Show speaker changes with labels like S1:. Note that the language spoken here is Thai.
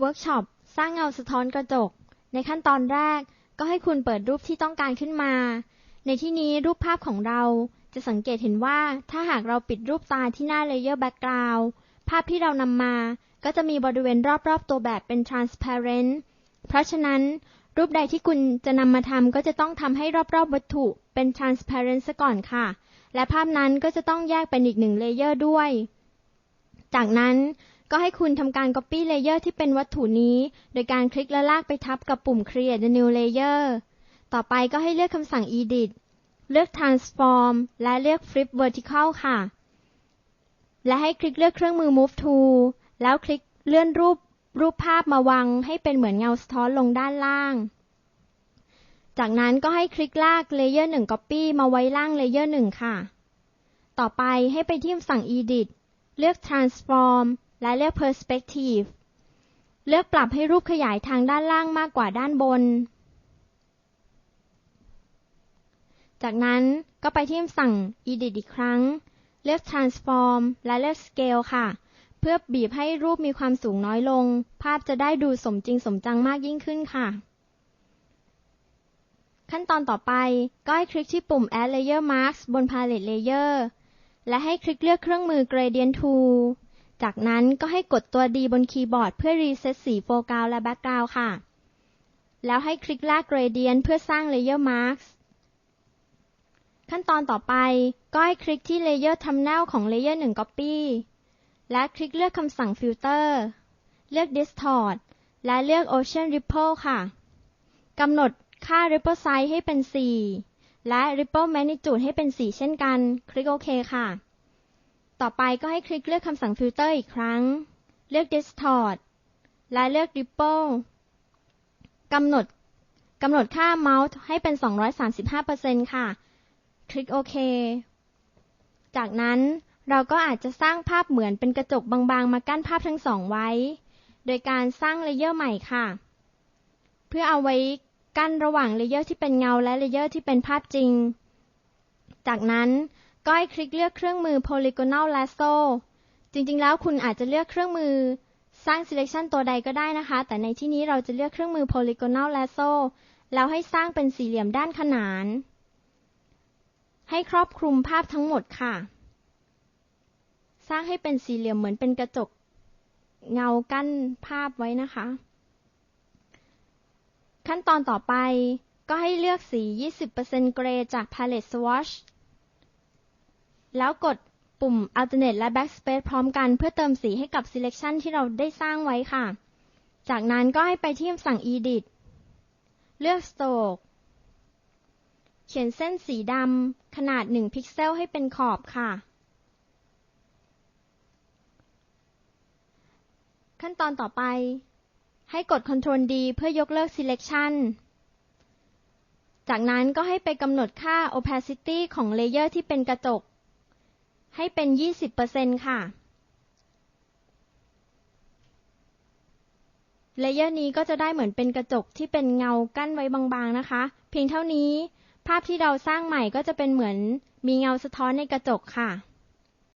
S1: เวิร์กช็อปสร้างเงาสะท้อนกระจก ในขั้นตอนแรกก็ให้คุณเปิดรูปที่ต้องการขึ้นมา ในที่นี้รูปภาพของเราจะสังเกตเห็นว่าถ้าหากเราปิดรูปตาที่หน้าเลเยอร์แบ็กกราวด์ภาพที่เรานำมาก็จะมีบริเวณรอบๆตัวแบบเป็น transparent เพราะฉะนั้นรูปใดที่คุณจะนำมาทำก็จะต้องทำให้รอบๆวัตถุเป็น transparent ซะก่อนค่ะ และภาพนั้นก็จะต้องแยกเป็นอีกหนึ่งเลเยอร์ด้วย จากนั้น ก็ให้คุณทำการ copy layer ที่เป็นวัตถุนี้ โดยการคลิกและลากไปทับกับปุ่ม create a new layer ต่อไปก็ให้เลือกคำสั่ง edit เลือก transform และเลือก flip vertical ค่ะ และให้คลิกเลือกเครื่องมือ move tool แล้วคลิกเลื่อนรูปรูปภาพมาวางให้เป็นเหมือนเงาสะท้อนลงด้านล่าง จากนั้นก็ให้คลิกลากเลเยอร์1 Copy มาไว้ล่างเลเยอร์1ค่ะ ต่อไปให้ไปที่สั่ง Edit เลือก Transform และเลือก Perspective เลือกปรับให้รูปขยายทางด้านล่างมากกว่าด้านบน จากนั้นก็ไปที่สั่ง Edit อีกครั้ง เลือก Transform และเลือก Scale ค่ะ เพื่อบีบให้รูปมีความสูงน้อยลง ภาพจะได้ดูสมจริงสมจังมากยิ่งขึ้นค่ะ ขั้นตอนต่อไปก็ให้คลิกที่ปุ่ม Add Layer Marks บน Palette Layer และให้คลิกเลือกเครื่องมือ Gradient Tool จากนั้นก็ให้กดตัว D บนคีย์บอร์ดเพื่อรีเซ็ตสี Foreground และ Background ค่ะ แล้วให้คลิกลาก Gradient เพื่อสร้าง Layer Marks ขั้นตอนต่อไปก็ให้คลิกที่ Layer Thumbnail ของ Layer 1 Copy และคลิกเลือกคำสั่ง Filter เลือก Distort และเลือก Ocean Ripple ค่ะกำหนดค่า Ripple Size ให้เป็น 4 และ Ripple Magnitude ให้เป็น 4 เช่นกัน คลิกโอเคค่ะ ต่อไปก็ให้คลิกเลือกคำสั่ง Filter อีกครั้ง เลือก Distort และเลือก Ripple กำหนดกำหนดค่า Mount ให้เป็น 235%ค่ะ คลิกโอเค จากนั้นเราก็อาจจะสร้างภาพเหมือนเป็นกระจกบางๆ มากั้นภาพทั้งสองไว้ โดยการสร้างเลเยอร์ใหม่ค่ะ เพื่อเอาไว้กั้นระหว่างเลเยอร์ที่เป็นเงาและเลเยอร์ที่เป็นภาพจริง จากนั้น ก็ให้คลิกเลือกเครื่องมือ polygonal lasso จริงๆ แล้วคุณอาจจะเลือกเครื่องมือสร้าง selection ตัวใดก็ได้นะคะ แต่ในที่นี้เราจะเลือกเครื่องมือ polygonal lasso แล้วให้สร้างเป็นสี่เหลี่ยมด้านขนาน ให้ครอบคลุมภาพทั้งหมดค่ะ สร้างให้เป็นสี่เหลี่ยมเหมือนเป็นกระจกเงากั้นภาพไว้นะคะ ขั้นตอนต่อไปก็ให้เลือกสี 20%เกรจาก Palette Swatch แล้วกดปุ่ม Alternate และ Backspace พร้อมกันเพื่อเติมสีให้กับ Selection ที่เราได้สร้างไว้ค่ะ จากนั้นก็ให้ไปที่สั่ง Edit เลือก Stroke เขียนเส้นสีดำขนาด 1 พิกเซลให้เป็นขอบค่ะ ขั้นตอนต่อไป ให้กด Ctrl D เพื่อยกเลิก Selection จากนั้นก็ให้ไปกำหนดค่า Opacity ของเลเยอร์ที่เป็นกระจก ให้เป็น 20%ค่ะ เลเยอร์นี้ก็จะได้เหมือนเป็นกระจกที่เป็นเงากั้นไว้บางๆนะคะ เพียงเท่านี้ ภาพที่เราสร้างใหม่ก็จะเป็นเหมือนมีเงาสะท้อนในกระจกค่ะ